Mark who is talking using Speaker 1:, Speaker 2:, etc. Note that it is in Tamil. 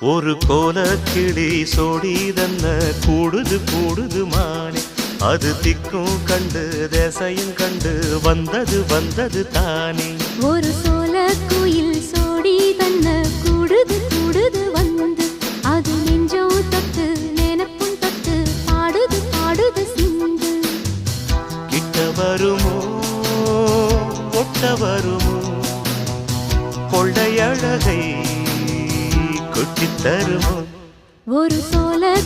Speaker 1: ஒரு கோல கிளி சோடி தன்ன கூடுது கூடுது மானே. அது திக்கும் கண்டு தேசையும் கண்டு வந்தது வந்தது தானே.
Speaker 2: ஒரு சோல குயில் சோடி தன்ன கூடுது கூடுது வந்து. அது நெஞ்சம் தொட்டு நினைப்பும் தொட்டு பாடுது பாடுது சிந்து.
Speaker 1: கிட்ட வருமோ? ஒட்ட வருமோ? கொள்ளையழகை கொட்டித் தருவோம்.
Speaker 2: ஒரு சோல